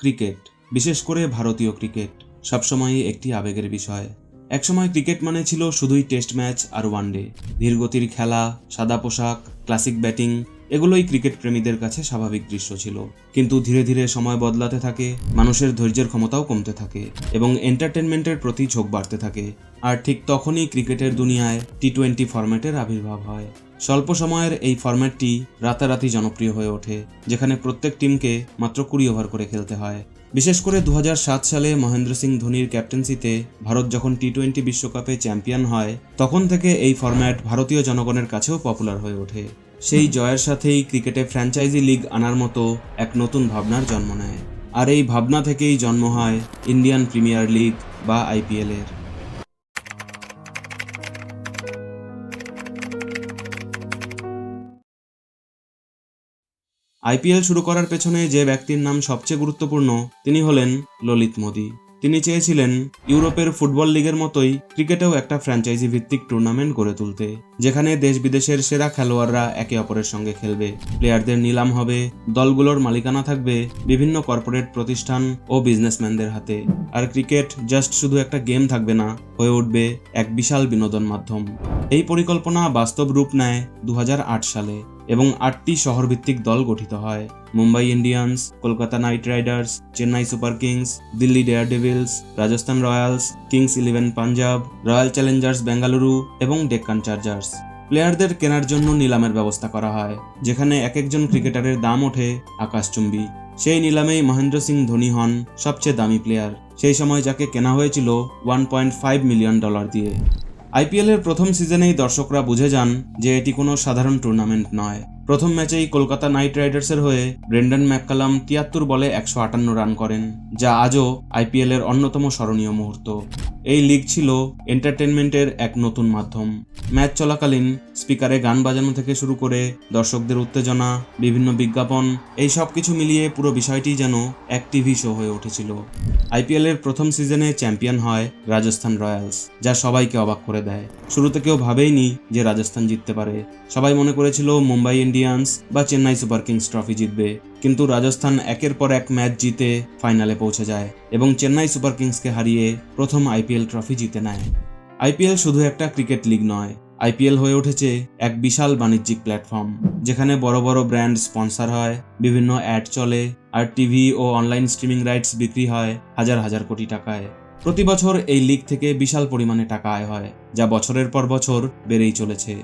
Cricket, বিশেষ করে ভারতীয় ক্রিকেট, সবসময়ই একটি আবেগের বিষয়। একসময় ক্রিকেট মানে ছিল শুধুই টেস্ট ম্যাচ আর ওয়ানডে ধীরগতির খেলা, সাদা পোশাক, ক্লাসিক ব্যাটিং, এগুলোই ক্রিকেট প্রেমীদের কাছে স্বাভাবিক দৃশ্য ছিল। কিন্তু ধীরে ধীরে সময় বদলাতে থাকে, মানুষের ধৈর্যের ক্ষমতাও কমতে থাকে এবং এন্টারটেনমেন্টের প্রতি ঝোঁক বাড়তে থাকে। আর ঠিক তখনই ক্রিকেটের দুনিয়ায় টি টোয়েন্টি ফরম্যাটের আবির্ভাব হয়। স্বল্প সময়ের এই ফরম্যাটটি রাতারাতি জনপ্রিয় হয়ে ওঠে, যেখানে প্রত্যেক টিমকে মাত্র কুড়ি ওভার করে খেলতে হয়। বিশেষ করে দু হাজার সাত সালে মহেন্দ্র সিং ধোনির ক্যাপ্টেন্সিতে ভারত যখন টি টোয়েন্টি বিশ্বকাপে চ্যাম্পিয়ন হয়, তখন থেকে এই ফরম্যাট ভারতীয় জনগণের কাছেও পপুলার হয়ে ওঠে। সেই জয়ের সাথেই ক্রিকেটে ফ্র্যাঞ্চাইজি লিগ আনার মতো এক নতুন ভাবনার জন্ম নেয়। আর এই ভাবনা থেকেই জন্ম হয় ইন্ডিয়ান প্রিমিয়ার লিগ বা আইপিএল আইপিএল শুরু করার পেছনে যে ব্যক্তির নাম সবচেয়ে গুরুত্বপূর্ণ, তিনি হলেন ললিত মোদি। তিনি চেয়েছিলেন ইউরোপের ফুটবল লিগের মতোই ক্রিকেটেও একটা ফ্র্যাঞ্চাইজি ভিত্তিক টুর্নামেন্ট গড়ে তুলতে, যেখানে দেশ বিদেশের সেরা খেলোয়াড়রা একে অপরের সঙ্গে খেলবে। প্লেয়ারদের নিলাম হবে, দলগুলোর মালিকানা থাকবে বিভিন্ন কর্পোরেট প্রতিষ্ঠান ও বিজনেসম্যানদের হাতে। আর ক্রিকেট জাস্ট শুধু একটা গেম থাকবে না, হয়ে উঠবে এক বিশাল বিনোদন মাধ্যম। এই পরিকল্পনা বাস্তব রূপ নেয় দু হাজার আট সালে। এবং আটটি শহরভিত্তিক দল গঠিত হয়। Mumbai Indians, Kolkata Knight Riders, Chennai Super Kings, Delhi Daredevils Rajasthan Royals, Kings Eleven Punjab, Royal Challengers Bengaluru এবং ডেক্কান চার্জার্স। প্লেয়ারদের কেনার জন্য নিলামের ব্যবস্থা করা হয়, যেখানে এক একজন ক্রিকেটারের দাম ওঠে আকাশচুম্বী। সেই নিলামেই মহেন্দ্র সিং ধোনি হন সবচেয়ে দামি প্লেয়ার। সেই সময় যাকে কেনা হয়েছিল one point five million dollar দিয়ে। আইপিএলের প্রথম সিজনেই দর্শকরা বুঝে যান যে এটি কোনো সাধারণ টুর্নামেন্ট নয়। প্রথম ম্যাচেই কলকাতা নাইট রাইডার্সের হয়ে ব্রেন্ডন ম্যাককালাম তিয়াত্তর বলে একশো আটান্ন রান করেন, যা আজও আইপিএলের অন্যতম স্মরণীয় মুহূর্ত। এই লিগ ছিল এন্টারটেনমেন্টের এক নতুন মাধ্যম। ম্যাচ চলাকালীন স্পিকারে গান বাজানো থেকে শুরু করে দর্শকদের উত্তেজনা, বিভিন্ন বিজ্ঞাপন, এই সব কিছু মিলিয়ে পুরো বিষয়টি যেন এক টিভি শো হয়ে উঠেছিল। আইপিএলের প্রথম সিজনে চ্যাম্পিয়ন হয় রাজস্থান রয়্যালস, যা সবাইকে অবাক করে দেয়। শুরুতে কেউ ভাবেইনি যে রাজস্থান জিততে পারে। সবাই মনে করেছিল মুম্বাই ইন্ডিয়ান্স বা চেন্নাই সুপার কিংস ট্রফি জিতবে। কিন্তু রাজস্থান একের পর এক ম্যাচ জিতে ফাইনালে পৌঁছে যায় এবং চেন্নাই সুপার কিংসকে হারিয়ে প্রথম আইপিএল ট্রফি জিতে নেয়। আইপিএল শুধু একটা ক্রিকেট লিগ নয়, আইপিএল হয়ে উঠেছে এক বিশাল বাণিজ্যিক প্ল্যাটফর্ম, যেখানে বড় বড় ব্র্যান্ড স্পন্সর হয়, বিভিন্ন অ্যাড চলে, আর টিভি ও অনলাইন স্ট্রিমিং রাইটস বিক্রি হয় হাজার হাজার কোটি টাকায়। প্রতি বছর এই লিগ থেকে বিশাল পরিমাণে টাকা আয় হয়, যা বছরের পর বছর বেড়েই চলেছে।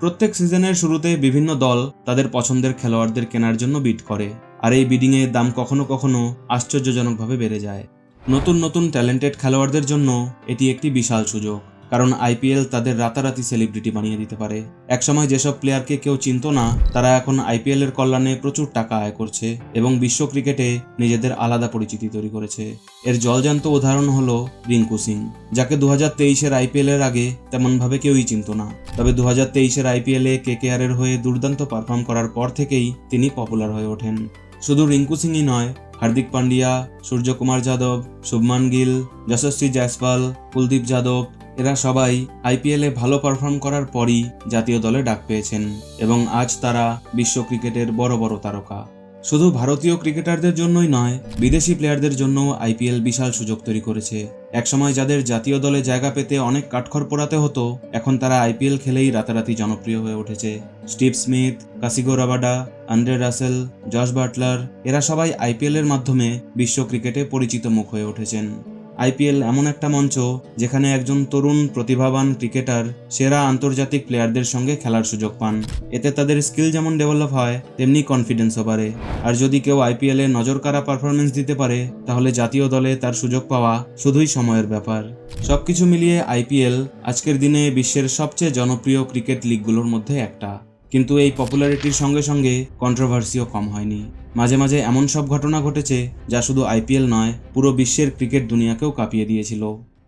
প্রত্যেক সিজনের শুরুতে বিভিন্ন দল তাদের পছন্দের খেলোয়াড়দের কেনার জন্য বিট করে। আর এই বিডিংয়ে দাম কখনো কখনো আশ্চর্যজনকভাবে বেড়ে যায়। নতুন নতুন ট্যালেন্টেড খেলোয়াড়দের জন্য এটি একটি বিশাল সুযোগ, কারণ আইপিএল তাদের রাতারাতি সেলিব্রিটি বানিয়ে দিতে পারে। একসময় যেসব প্লেয়ারকে কেউ চিনত না, তারা এখন আইপিএল এর কল্যাণে প্রচুর টাকা আয় করছে এবং বিশ্ব ক্রিকেটে নিজেদের আলাদা পরিচিতি তৈরি করেছে। এর জলজান্ত উদাহরণ হল রিঙ্কু সিং, যাকে দু হাজার তেইশের আইপিএল এর আগে তেমনভাবে কেউই চিনত না। তবে দু হাজার তেইশের আইপিএলে কে কে আর এর হয়ে দুর্দান্ত পারফর্ম করার পর থেকেই তিনি পপুলার হয়ে ওঠেন। শুধু রিঙ্কু সিংই নয়, হার্দিক পান্ডিয়া সূর্যকুমার যাদব, শুভমান গিল, যশস্বী জয়সওয়াল, কুলদীপ যাদব, এরা সবাই আইপিএলে ভালো পারফর্ম করার পরই জাতীয় দলে ডাক পেয়েছেন এবং আজ তারা বিশ্ব ক্রিকেটের বড় বড় তারকা। শুধু ভারতীয় ক্রিকেটারদের জন্যই নয়, বিদেশি প্লেয়ারদের জন্য আইপিএল বিশাল সুযোগ তৈরি করেছে। একসময় যাদের জাতীয় দলে জায়গা পেতে অনেক কাঠখড় পোড়াতে হতো, এখন তারা আইপিএল খেলেই রাতারাতি জনপ্রিয় হয়ে উঠেছে। Steve Smith Kagiso Rabada Andre Russell Jos Buttler, এরা সবাই আইপিএলের মাধ্যমে বিশ্ব ক্রিকেটে পরিচিত মুখ হয়ে উঠেছেন। আইপিএল এমন একটা মঞ্চ যেখানে একজন তরুণ প্রতিভাবান ক্রিকেটার, সেরা আন্তর্জাতিক প্লেয়ারদের সঙ্গে খেলার সুযোগ পান। এতে তাদের স্কিল যেমন ডেভেলপ হয়, তেমনি কনফিডেন্সও বাড়ে। আর যদি কেউ আইপিএল নজর কাড়া পারফরমেন্স দিতে পারে, তাহলে জাতীয় দলে তার সুযোগ পাওয়া শুধুই সময়ের ব্যাপার। সবকিছু মিলিয়ে আইপিএল আজকের দিনে বিশ্বের সবচেয়ে জনপ্রিয় ক্রিকেট লিগগুলোর মধ্যে একটা। কিন্তু এই পপুলারিটির সঙ্গে সঙ্গে কন্ট্রোভার্সিও কম হয়নি। মাঝে মাঝে এমন সব ঘটনা ঘটেছে যা শুধু আইপিএল নয়, পুরো বিশ্বের ক্রিকেট দুনিয়াকেও কাঁপিয়ে দিয়েছিল।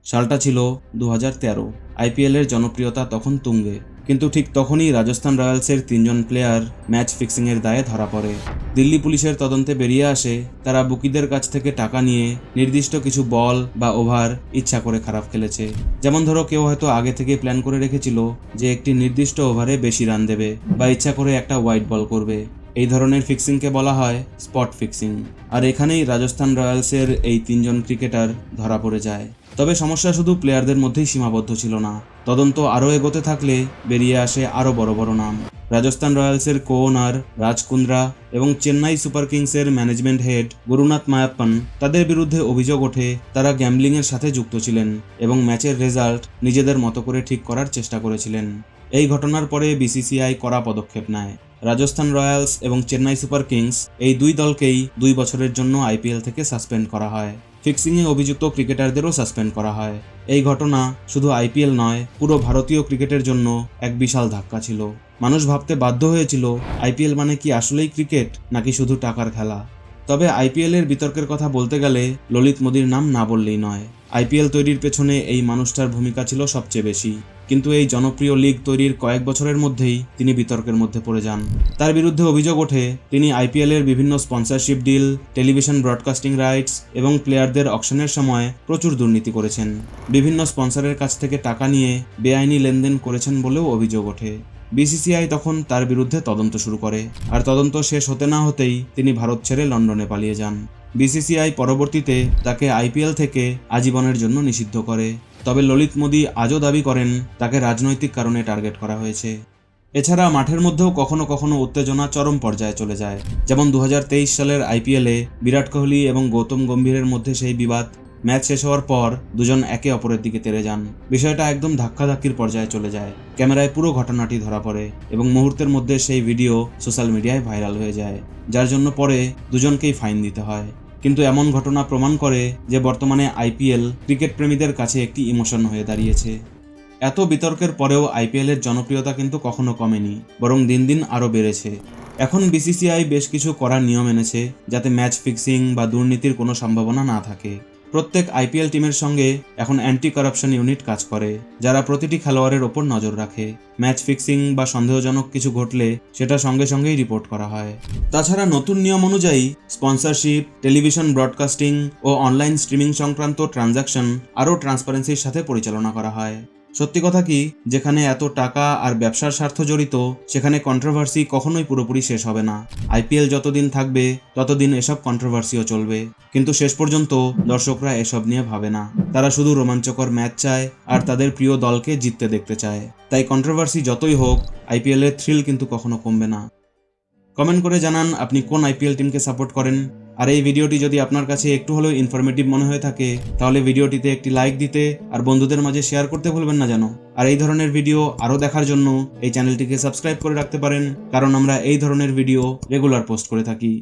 সালটা ছিল দু হাজার তেরো আইপিএলের জনপ্রিয়তা তখন তুঙ্গে। কিন্তু ঠিক তখনই রাজস্থান রয়্যালসের তিনজন প্লেয়ার ম্যাচ ফিক্সিংয়ের দায়ে ধরা পড়ে। দিল্লি পুলিশের তদন্তে বেরিয়ে আসে তারা বুকিদের কাছ থেকে টাকা নিয়ে নির্দিষ্ট কিছু বল বা ওভার ইচ্ছা করে খারাপ খেলেছে। যেমন ধরো কেউ হয়তো আগে থেকে প্ল্যান করে রেখেছিল যে একটি নির্দিষ্ট ওভারে বেশি রান দেবে বা ইচ্ছা করে একটা হোয়াইট বল করবে। এই ধরনের ফিক্সিংকে বলা হয় স্পট ফিক্সিং আর এখানেই রাজস্থান রয়্যালসের এই তিনজন ক্রিকেটার ধরা পড়ে যায়। তবে সমস্যা শুধু প্লেয়ারদের মধ্যেই সীমাবদ্ধ ছিল না। তদন্ত আরও এগোতে থাকলে বেরিয়ে আসে আরও বড় বড় নাম। রাজস্থান রয়্যালসের কো ওনার রাজ কুন্দ্রা এবং চেন্নাই সুপার কিংসের ম্যানেজমেন্ট হেড গুরুনাথ মায়াপ্পান তাদের বিরুদ্ধে অভিযোগ ওঠে তারা গ্যাম্বলিংয়ের সাথে যুক্ত ছিলেন এবং ম্যাচের রেজাল্ট নিজেদের মতো করে ঠিক করার চেষ্টা করেছিলেন। এই ঘটনার পরে বিসিসিআই কড়া পদক্ষেপ নেয়। রাজস্থান রয়্যালস এবং চেন্নাই সুপার কিংস এই দুই দলকেই দুই বছরের জন্য আইপিএল থেকে সাসপেন্ড করা হয়। ফিক্সিংয়ে অভিযুক্ত ক্রিকেটারদেরও সাসপেন্ড করা হয়। এই ঘটনা শুধু আইপিএল নয়, পুরো ভারতীয় ক্রিকেটের জন্য এক বিশাল ধাক্কা ছিল। মানুষ ভাবতে বাধ্য হয়েছিল, আইপিএল মানে কি আসলেই ক্রিকেট নাকি শুধু টাকার খেলা? তবে আইপিএল এর বিতর্কের কথা বলতে গেলে ললিত মোদির নাম না বললেই নয়। আইপিএল তৈরির পেছনে এই মানুষটার ভূমিকা ছিল সবচেয়ে বেশি। কিন্তু এই জনপ্রিয় লীগ তৈরির কয়েক বছরের মধ্যেই তিনি বিতর্কের মধ্যে পড়ে যান। তার বিরুদ্ধে অভিযোগ ওঠে, তিনি আইপিএল এর বিভিন্ন sponsorship deal, television broadcasting rights এবং প্লেয়ারদের অকশনের সময় প্রচুর দুর্নীতি করেছেন। বিভিন্ন স্পন্সরের কাছ থেকে টাকা নিয়ে বেআইনি লেনদেন করেছেন বলেও অভিযোগ ওঠে। বিসিসিআই তখন তার বিরুদ্ধে তদন্ত শুরু করে, আর তদন্ত শেষ হতে না হতেই তিনি ভারত ছেড়ে লন্ডনে পালিয়ে যান। বিসিসিআই পরবর্তীতে তাকে আইপিএল থেকে আজীবনের জন্য নিষিদ্ধ করে। তবে ললিত মোদী আজও দাবি করেন, তাকে রাজনৈতিক কারণে টার্গেট করা হয়েছে। এছাড়া মাঠের মধ্যেও কখনো কখনো উত্তেজনা চরম পর্যায়ে চলে যায়। যেমন দু হাজার তেইশ সালের আইপিএলে বিরাট কোহলি এবং গৌতম গম্ভীরের মধ্যে সেই বিবাদ, ম্যাচ শেষ হওয়ার পর দুজন একে অপরের দিকে তেরে যান। বিষয়টা একদম ধাক্কাধাক্কির পর্যায়ে চলে যায়। ক্যামেরায় পুরো ঘটনাটি ধরা পড়ে এবং মুহূর্তের মধ্যে সেই ভিডিও সোশ্যাল মিডিয়ায় ভাইরাল হয়ে যায়, যার জন্য পরে দুজনকেই ফাইন দিতে হয়। কিন্তু এমন ঘটনা প্রমাণ করে যে বর্তমানে আইপিএল ক্রিকেট প্রেমীদের কাছে একটি ইমোশন হয়ে দাঁড়িয়েছে। এত বিতর্কের পরেও আইপিএলের জনপ্রিয়তা কিন্তু কখনো কমেনি, বরং দিন দিন আরও বেড়েছে। এখন বিসিসিআই বেশ কিছু করার নিয়ম এনেছে, যাতে ম্যাচ ফিক্সিং বা দুর্নীতির কোনো সম্ভাবনা না থাকে। প্রত্যেক আইপিএল টিমের সঙ্গে এখন অ্যান্টি কারাপশন ইউনিট কাজ করে, যারা প্রতিটি খেলোয়াড়ের ওপর নজর রাখে। ম্যাচ ফিক্সিং বা সন্দেহজনক কিছু ঘটলে সেটা সঙ্গে সঙ্গেই রিপোর্ট করা হয়। তাছাড়া নতুন নিয়ম অনুযায়ী স্পন্সরশিপ, টেলিভিশন ব্রডকাস্টিং ও অনলাইন স্ট্রিমিং সংক্রান্ত ট্রানজাকশন আরও ট্রান্সপারেন্সির সাথে পরিচালনা করা হয়। সত্যি কথা কি, যেখানে এত টাকা আর ব্যবসার স্বার্থ জড়িত, সেখানে কন্ট্রোভার্সি কখনোই পুরোপুরি শেষ হবে না। আইপিএল যতদিন থাকবে, ততদিন এসব কন্ট্রোভার্সিও চলবে। কিন্তু শেষ পর্যন্ত দর্শকরা এসব নিয়ে ভাবে না। তারা শুধু রোমাঞ্চকর ম্যাচ চায় আর তাদের প্রিয় দলকে জিততে দেখতে চায়। তাই কন্ট্রোভার্সি যতই হোক আইপিএলের থ্রিল কিন্তু কখনো কমবে না। কমেন্ট করে জানান আপনি কোন আইপিএল টিমকে সাপোর্ট করেন। আর এই ভিডিওটি যদি আপনার কাছে একটু হলেও ইনফরমেটিভ মনে হয়ে থাকে, তাহলে ভিডিওটিতে একটি লাইক দিতে আর বন্ধুদের মাঝে শেয়ার করতে ভুলবেন না যেন। আর এই ধরনের ভিডিও আরও দেখার জন্য এই চ্যানেলটিকে সাবস্ক্রাইব করে রাখতে পারেন, কারণ আমরা এই ধরনের ভিডিও রেগুলার পোস্ট করে থাকি।